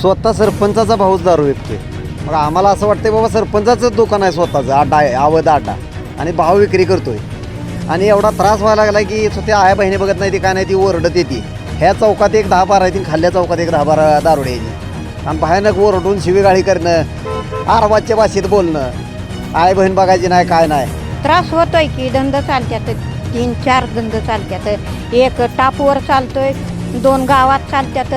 स्वतः सरपंचाचा भाऊच दारू विकतोय. मग आम्हाला असं वाटतंय बाबा सरपंचाचं दुकान आहे स्वतःचं आटा आहे अवध आटा. आणि भाव विक्री करतोय. आणि एवढा त्रास व्हायला लागला की स्वतः आया बहिणी बघत नाही ती काय नाही ती ओरडत येते. ह्या चौकात एक दहा बारा येतील खाल्ल्या चौकात एक दहा बारा दारू यायची आणि भयानक ओरडून शिवीगाळी करणं आरबाजच्या भाषेत बोलणं आई बहीण बघायची नाही काय नाही. त्रास होतोय की धंद चालत्यात तीन चार धंद चालत्यात. एक टापवर चालतोय दोन गावात चालत्यात.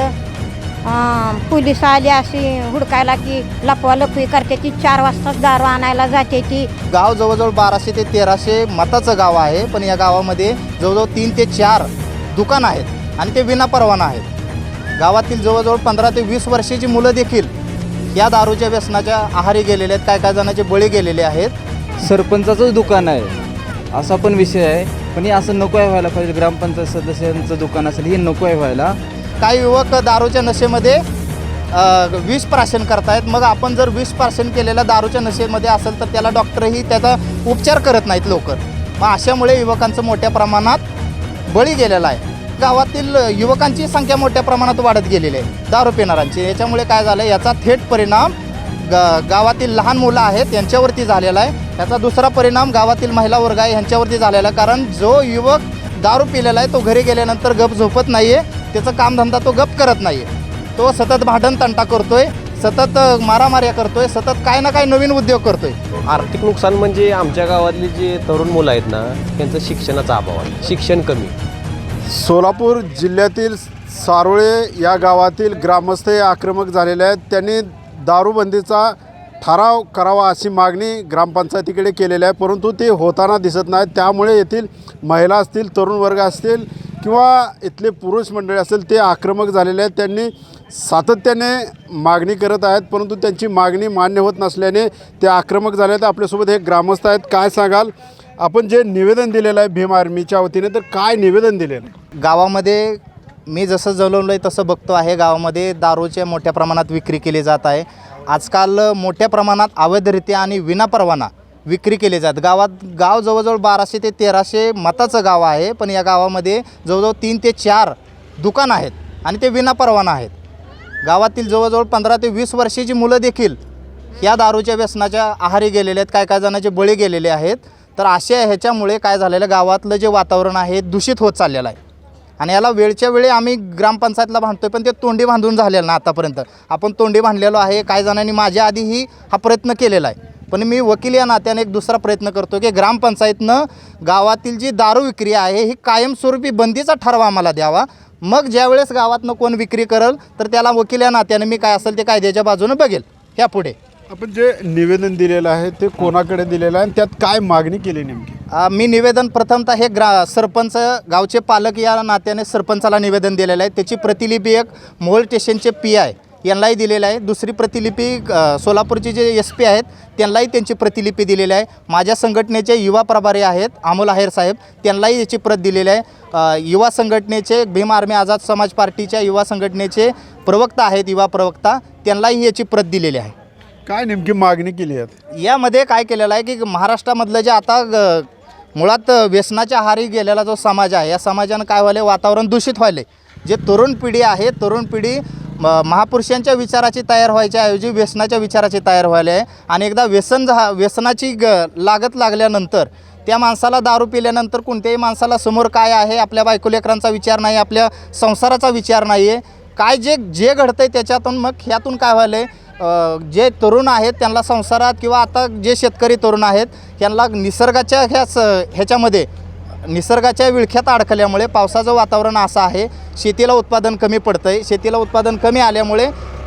पोलीस आली अशी हुडकायला की लपवा लपवी करते ती. चार वाजताच दारू आणायला जाते ती. गाव जवळजवळ बाराशे ते तेराशे मताचं गाव आहे पण या गावामध्ये जवळजवळ तीन ते चार दुकान आहेत आणि ते विना परवाना आहेत. गावातील जवळजवळ पंधरा ते वीस वर्षाची मुलं देखील या दारूच्या व्यसनाच्या आहारी गेलेले आहेत काय काय जणांचे बळी गेलेले आहेत. सरपंचाचंच दुकान आहे. असा पण विषय आहे. पण हे असं नको आहे व्हायला पाहिजे. ग्रामपंचायत सदस्यांचं दुकान असेल हे नको आहे व्हायला. काही युवक दारूच्या नशेमध्ये अ, विष प्राशन करतायत. मग आपण जर विष प्राशन केलेल्या दारूच्या नशेमध्ये असेल तर त्याला डॉक्टरही त्याचा उपचार करत नाहीत लवकर. मग अशामुळे युवकांचं मोठ्या प्रमाणात बळी गेलेला आहे. गावातील युवकांची संख्या मोठ्या प्रमाणात वाढत गेलेली आहे दारू पिणाऱ्यांची. याच्यामुळे काय झालं याचा थेट परिणाम ग गावातील लहान मुलं आहेत यांच्यावरती झालेला आहे. याचा दुसरा परिणाम गावातील महिला वर्ग आहे यांच्यावरती झालेला आहे. कारण जो युवक दारू पिलेला आहे तो घरी गेल्यानंतर गप झोपत नाही आहे त्याचं कामधंदा तो गप करत नाही. आहे तो सतत भांडण तंटा करतोय सतत मारामाऱ्या करतोय सतत काय ना काय नवीन उद्योग करतोय. आर्थिक नुकसान म्हणजे आमच्या गावातली जे तरुण मुलं आहेत ना त्यांचं शिक्षणाचा अभाव आहे. शिक्षण कमी. सोलापूर जिल्ह्यातील सारोळे या गावातील ग्रामस्थ हे आक्रमक झालेले आहेत. त्यांनी दारूबंदीचा ठराव करावा अशी मागणी ग्रामपंचायतीकडे केलेली आहे. परंतु ते होताना दिसत नाहीत. त्यामुळे येथील महिला असतील तरुण वर्ग असतील किंवा इथले पुरुष मंडळी असेल ते आक्रमक झालेले आहेत. त्यांनी सातत्याने मागणी करत आहेत परंतु त्यांची मागणी मान्य होत नसल्याने ते आक्रमक झाले आहेत. आपल्यासोबत हे ग्रामस्थ आहेत. काय सांगाल? आपण जे निवेदन दिलेलं आहे भीम आर्मीच्या वतीने तर काय निवेदन दिलेलं आहे? गावामध्ये मी जसं जलवलं आहे तसं बघतो आहे. गावामध्ये दारूच्या मोठ्या प्रमाणात विक्री केली जात आहे. आजकाल मोठ्या प्रमाणात अवैधरित्या आणि विनापरवाना विक्री केली जात. गावात गाव जवळजवळ बाराशे ते तेराशे मताचं गाव आहे पण या गावामध्ये जवळजवळ तीन ते चार दुकान आहेत आणि ते विनापरवाना आहेत. गावातील जवळजवळ पंधरा ते वीस वर्षाची मुलं देखील या दारूच्या व्यसनाच्या आहारी गेलेले आहेत काय काय जणांचे बळी गेलेले आहेत. तर अशा ह्याच्यामुळे काय झालेलं गावातलं जे वातावरण आहे दूषित होत चाललेलं आहे. आणि याला वेळच्या वेळी आम्ही ग्रामपंचायतला बांधतोय पण ते तोंडी बांधून झालेलं ना आतापर्यंत. आपण तोंडी बांधलेलो आहे काही जणांनी माझ्या आधीही हा प्रयत्न केलेला आहे. पण मी वकील या नात्याने एक दुसरा प्रयत्न करतो की ग्रामपंचायतनं गावातील जी दारू विक्री आहे ही कायमस्वरूपी बंदीचा ठराव आम्हाला द्यावा. मग ज्यावेळेस गावातनं कोण विक्री करल तर त्याला वकील या नात्याने मी काय असेल ते कायद्याच्या बाजूने बघेल. ह्यापुढे आपण जे निवेदन दिलेलं आहे ते कोणाकडे दिलेलं आहे आणि त्यात काय मागणी केली नेमकी? मी निवेदन प्रथमतः हे ग्रा सरपंच गावचे पालक या नात्याने सरपंचाला निवेदन दिलेलं आहे. त्याची प्रतिलिपी एक मोहोळ स्टेशनचे पी आय. यांनाही दिलेलं आहे. दुसरी प्रतिलिपी सोलापूरचे जे एस पी आहेत त्यांनाही त्यांची प्रतिलिपी दिलेली आहे. माझ्या संघटनेचे युवा प्रभारी आहेत अमोल आहेर साहेब त्यांनाही याची प्रत दिलेली आहे. युवा संघटनेचे भीम आर्मी आझाद समाज पार्टीच्या युवा संघटनेचे प्रवक्ता आहेत युवा प्रवक्ता त्यांनाही याची प्रत दिलेली आहे. काय नेमकी मागणी केली आहे? यामध्ये काय केलेलं आहे की महाराष्ट्रामधलं जे आता ग- मुळात व्यसनाच्या आहारी गेलेला जो समाज आहे या समाजानं काय व्हायले वातावरण दूषित व्हायले जे तरुण पिढी आहे तरुण पिढी म- महापुरुषांच्या विचाराची तयार व्हायच्या ऐवजी व्यसनाच्या विचाराची तयार व्हायला आहे. आणि एकदा व्यसन झा व्यसनाची ग लागत लागल्यानंतर त्या माणसाला दारू पिल्यानंतर कोणत्याही माणसाला समोर काय आहे आपल्या बायको लेकरांचा विचार नाही आपल्या संसाराचा विचार नाही आहे. काय जे जे घडतं आहे त्याच्यातून मग ह्यातून काय व्हायलं आहे? जे तरुण आहेत त्यांना संसारात किंवा आता जे शेतकरी तरुण आहेत त्यांना निसर्गाच्या ह्या स ह्याच्यामध्ये निसर्गाच्या विळख्यात अडकल्यामुळे पावसाचं वातावरण असं आहे. शेतीला उत्पादन कमी पडतं आहे शेतीला उत्पादन कमी आल्यामुळे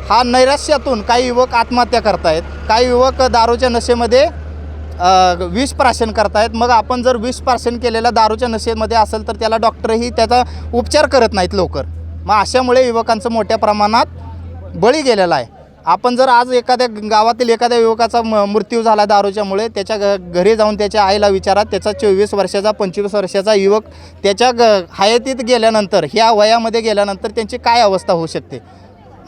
हा नैराश्यातून काही युवक आत्महत्या करतायत. काही युवक दारूच्या नशेमध्ये विष प्राशन करतायत. मग आपण जर विष प्राशन केलेलं दारूच्या नशेमध्ये असेल तर त्याला डॉक्टरही त्याचा उपचार करत नाहीत लवकर. मग अशामुळे युवकांचं मोठ्या प्रमाणात बळी गेलेला आहे. आपण जर आज एखाद्या गावातील एखाद्या युवकाचा म मृत्यू झाला दारूच्यामुळे त्याच्या घ घरी जाऊन त्याच्या आईला विचारा त्याचा चोवीस वर्षाचा पंचवीस वर्षाचा युवक त्याच्या ग हयातीत गेल्यानंतर ह्या वयामध्ये गेल्यानंतर त्यांची काय अवस्था होऊ शकते?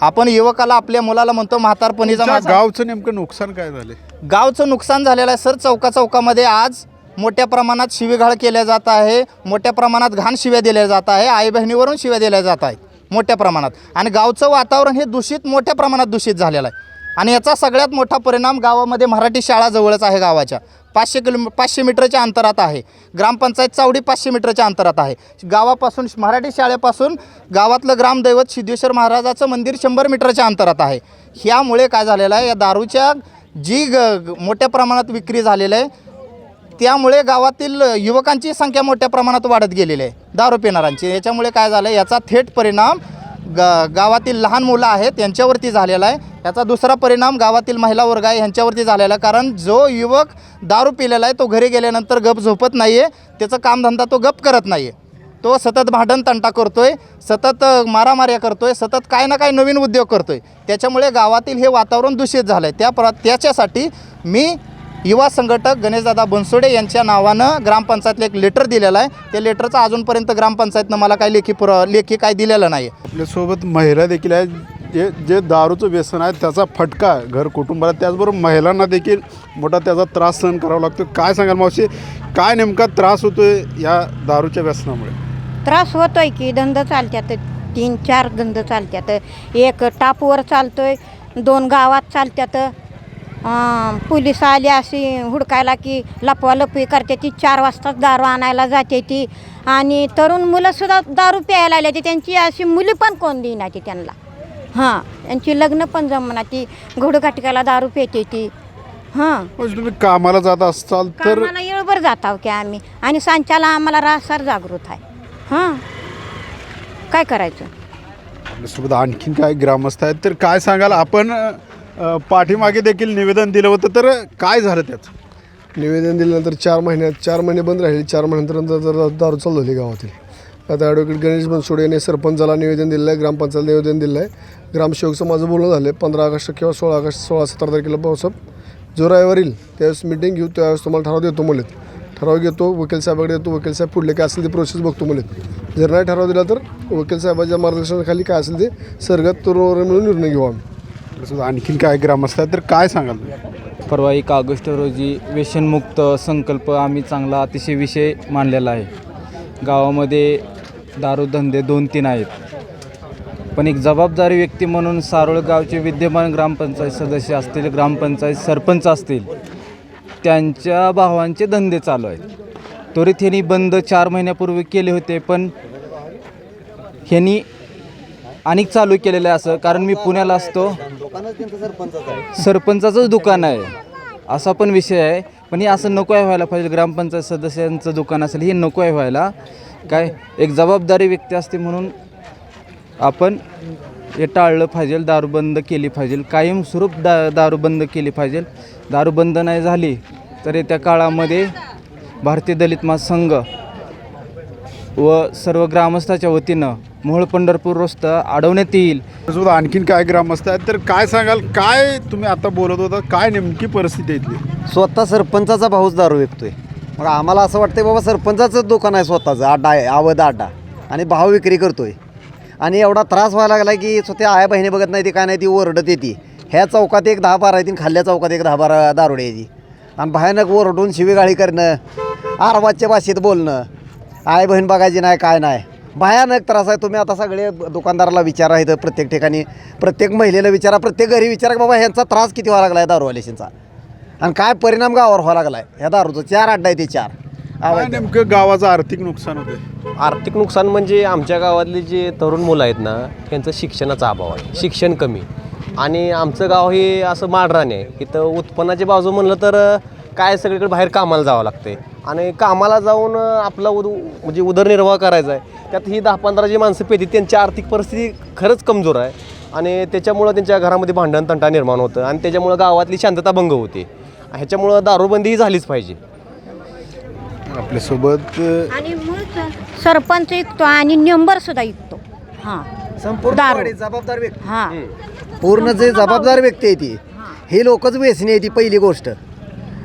आपण युवकाला आपल्या मुलाला म्हणतो म्हातारपणीचा गावचं नेमकं नुकसान काय झाले गावचं नुकसान झालेलं आहे सर. चौका चौकामध्ये आज मोठ्या प्रमाणात शिवीगाळ केल्या जात आहे मोठ्या प्रमाणात घाण शिव्या दिल्या जात आहे आई बहिणीवरून शिव्या दिल्या जात आहेत. मोठ्या प्रमाणात. आणि गावचं वातावरण हे दूषित मोठ्या प्रमाणात दूषित झालेलं आहे. आणि याचा सगळ्यात मोठा परिणाम गावामध्ये मराठी शाळा जवळच आहे गावाच्या. पाचशे किलो पाचशे मीटरच्या अंतरात आहे. ग्रामपंचायत चावडी पाचशे मीटरच्या अंतरात आहे. गावापासून मराठी शाळेपासून गावातलं ग्रामदैवत सिद्धेश्वर महाराजाचं मंदिर शंभर मीटरच्या अंतरात आहे. ह्यामुळे काय झालेलं आहे? या दारूच्या जी ग ग- मोठ्या प्रमाणात विक्री झालेलं आहे. त्यामुळे गावातील युवकांची संख्या मोठ्या प्रमाणात वाढत गेलेली आहे. दारू पिणाऱ्यांची. याच्यामुळे काय झालं याचा थेट परिणाम ग गावातील लहान मुलं आहेत यांच्यावरती झालेला आहे. याचा दुसरा परिणाम गावातील महिला वर्ग आहे यांच्यावरती झालेला आहे. कारण जो युवक दारू पिलेला आहे तो घरी गेल्यानंतर गप झोपत नाही आहे त्याचं कामधंदा तो गप करत नाही आहे तो सतत भांडण तंटा करतो आहे सतत मारामाऱ्या करतो आहे सतत काय ना काय नवीन उद्योग करतो आहे त्याच्यामुळे गावातील हे वातावरण दूषित झालं आहे त्या प्र त्याच्यासाठी मी युवा संघटक गणेशदादा बनसोडे यांच्या नावानं ग्रामपंचायतला एक लेटर दिलेलं आहे. त्या लेटरचं अजूनपर्यंत ग्रामपंचायतनं मला काही लेखी पुर लेखी काय दिलेलं नाही आपल्यासोबत महिला देखील आहेत. जे जे दारूचं व्यसन आहे त्याचा फटका घर कुटुंबाला त्याचबरोबर महिलांना देखील मोठा त्याचा त्रास सहन करावा लागतो. काय सांगाल मावशी? काय नेमका त्रास होतोय या दारूच्या व्यसनामुळे? त्रास होतोय की धंद चालत्यात. तीन चार धंद चालत्यात. एक टापवर चालतोय दोन गावात चालत्यात. पोलीस आली अशी हुडकायला की लपवालपवी करते ती चार वाजताच दारू आणायला जाते ती. आणि तरुण मुलंसुद्धा दारू प्यायला आले ते त्यांची अशी मुली पण कोण देईना ती त्यांना. हां त्यांची लग्न पण जमना ती घोडघाटकाला दारू पिते ती. हां. म्हणजे तुम्ही कामाला जात असाल तर कामाला येळभर जात आहो की आम्ही. आणि सांच्याला आम्हाला रासार जागृत आहे. हां. काय करायचं? आपल्यासोबत आणखीन काय ग्रामस्थ आहेत तर काय सांगाल? आपण अ, पाठीमागे देखील निवेदन दिलं होतं तर काय झालं त्याचं निवेदन दिल्यानंतर चार महिन्यात चार महिने बंद राहिले. चार महिन्यानंतर जर दारू चालू झाली गावातील. आता ॲडव्होकेट गणेश बनसोडे यांनी सरपंचाला निवेदन दिलं आहे ग्रामपंचायत निवेदन दिलं आहे ग्रामसेवकचं माझं बोलणं झालं आहे पंधरा ऑगस्ट किंवा सोळा ऑगस्ट सोळा सतरा तारखेला पावसात जो रविवार येईल त्यावेळेस मिटिंग घेऊ त्यावेळेस तुम्हाला ठराव देतो मुलीत. ठराव घेतो वकील साहेबाकडे येतो वकील साहेब पुढले काय असेल ते प्रोसेस बघतो मुलीत. जर नाही ठराव दिला तर वकील साहेबाच्या मार्गदर्शनाखाली काय असेल ते सरगत तरुण मिळून निर्णय घेऊ आम्ही. आपल्यासोबत आणखीन काय ग्रामस्थ आहेत तर काय सांगाल तुम्ही? परवा एक ऑगस्ट रोजी व्यसनमुक्त संकल्प आम्ही चांगला अतिशय विषय मांडलेला आहे. गावामध्ये दारूधंदे दोन तीन आहेत. पण एक जबाबदारी व्यक्ती म्हणून सारोळ गावचे विद्यमान ग्रामपंचायत सदस्य असतील ग्रामपंचायत सरपंच असतील त्यांच्या भावांचे धंदे चालू आहेत. त्वरित ह्यांनी बंद चार महिन्यापूर्वी केले होते पण ह्यांनी अनेक चालू केलेलं आहे असं कारण मी पुण्याला असतो. सरपंचाचंच दुकान आहे. असा पण विषय आहे. पण हे असं नको आहे व्हायला पाहिजे. ग्रामपंचायत सदस्यांचं दुकान असेल हे नको आहे व्हायला. काय एक जबाबदारी व्यक्ती असते म्हणून आपण हे टाळलं पाहिजे दारूबंद केली पाहिजे. कायमस्वरूप दा दारूबंद केली पाहिजे. दारूबंद नाही झाली तर येत्या काळामध्ये भारतीय दलित महासंघ व सर्व ग्रामस्थाच्या वतीनं मोहोळ पंढरपूर रस्ता अडवण्यात येईल. आपल्यासोबत आणखीन काय ग्रामस्थ आहेत? तर काय सांगाल? काय तुम्ही आता बोलत होता? काय नेमकी परिस्थिती आहे इथली? स्वतः सरपंचाचा भाऊच दारू विकतोय. मग आम्हाला असं वाटतंय बाबा सरपंचाचंच दुकान आहे स्वतःचं अड्डा आहे अवध अड्डा आणि भाव विक्री करतोय. आणि एवढा त्रास व्हायला लागला की स्वतः आया बहिणी बघत नाही ती काय नाही ती ओरडत येते. ह्या चौकात एक दहा बारा येतील खाल्ल्या चौकात एक दहा बारा दारुडे यायची आणि भयानक ओरडून शिवीगाळी करणं आरबाजच्या भाषेत बोलणं आई बहीण बघायची नाही काय नाही. भयानक त्रास आहे. तुम्ही आता सगळे दुकानदाराला विचारा इथं प्रत्येक ठिकाणी. प्रत्येक महिलेला विचारा. प्रत्येक घरी विचारा की बाबा ह्यांचा त्रास किती व्हायला लागला आहे दारूवालेशींचा आणि काय परिणाम गावावर व्हायला लागलाय? ह्या दारूचं चार अड्डा आहे ते चार. नेमकं गावाचं आर्थिक नुकसान होते आर्थिक नुकसान म्हणजे आमच्या गावातले जे तरुण मुलं आहेत ना त्यांचं शिक्षणाचा अभाव आहे. शिक्षण कमी. आणि आमचं गाव हे असं माडराने आहे. इथं उत्पन्नाची बाजू म्हणलं तर काय सगळीकडे बाहेर कामाला जावं लागते आणि कामाला जाऊन आपला उद म्हणजे उदरनिर्वाह करायचा आहे. त्यात ही दहा पंधरा जी माणसं पेती त्यांची आर्थिक परिस्थिती खरंच कमजोर आहे. आणि त्याच्यामुळं त्यांच्या घरामध्ये भांडण तंटा निर्माण होतं. आणि त्याच्यामुळं गावातली शांतता भंग होते. ह्याच्यामुळं दारूबंदी ही झालीच पाहिजे. आपल्यासोबत आणि सरपंच विकतो आणि नंबर सुद्धा विकतो हां. संपूर्ण जबाबदार व्यक्ती. हां. पूर्ण जे जबाबदार व्यक्ती आहे ती. ही लोकच व्यसनी आहे ती पहिली गोष्ट.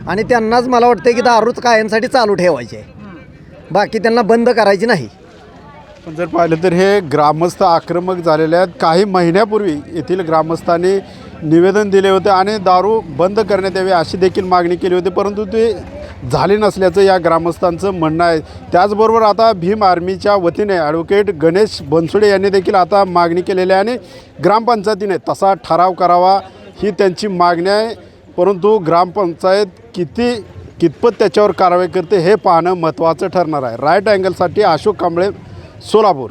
आणि त्यांनाच मला वाटतं की दारूच कायमसाठी चालू ठेवायची आहे. बाकी त्यांना बंद करायची नाही. पण जर पाहिलं तर हे ग्रामस्थ आक्रमक झालेले आहेत. काही महिन्यापूर्वी येथील ग्रामस्थांनी निवेदन दिले होते आणि दारू बंद करण्यात यावी अशी देखील मागणी केली होती परंतु ते झाले नसल्याचं या ग्रामस्थांचं म्हणणं आहे. त्याचबरोबर आता भीम आर्मीच्या वतीने ॲडव्होकेट गणेश बनसुडे यांनी देखील आता मागणी केलेली आहे आणि ग्रामपंचायतीने तसा ठराव करावा ही त्यांची मागणी आहे. परंतु ग्रामपंचायत किती कितपत त्याच्यावर कारवाई करते हे पाहणं महत्त्वाचं ठरणार आहे. राईट अँगलसाठी अशोक कांबळे सोलापूर.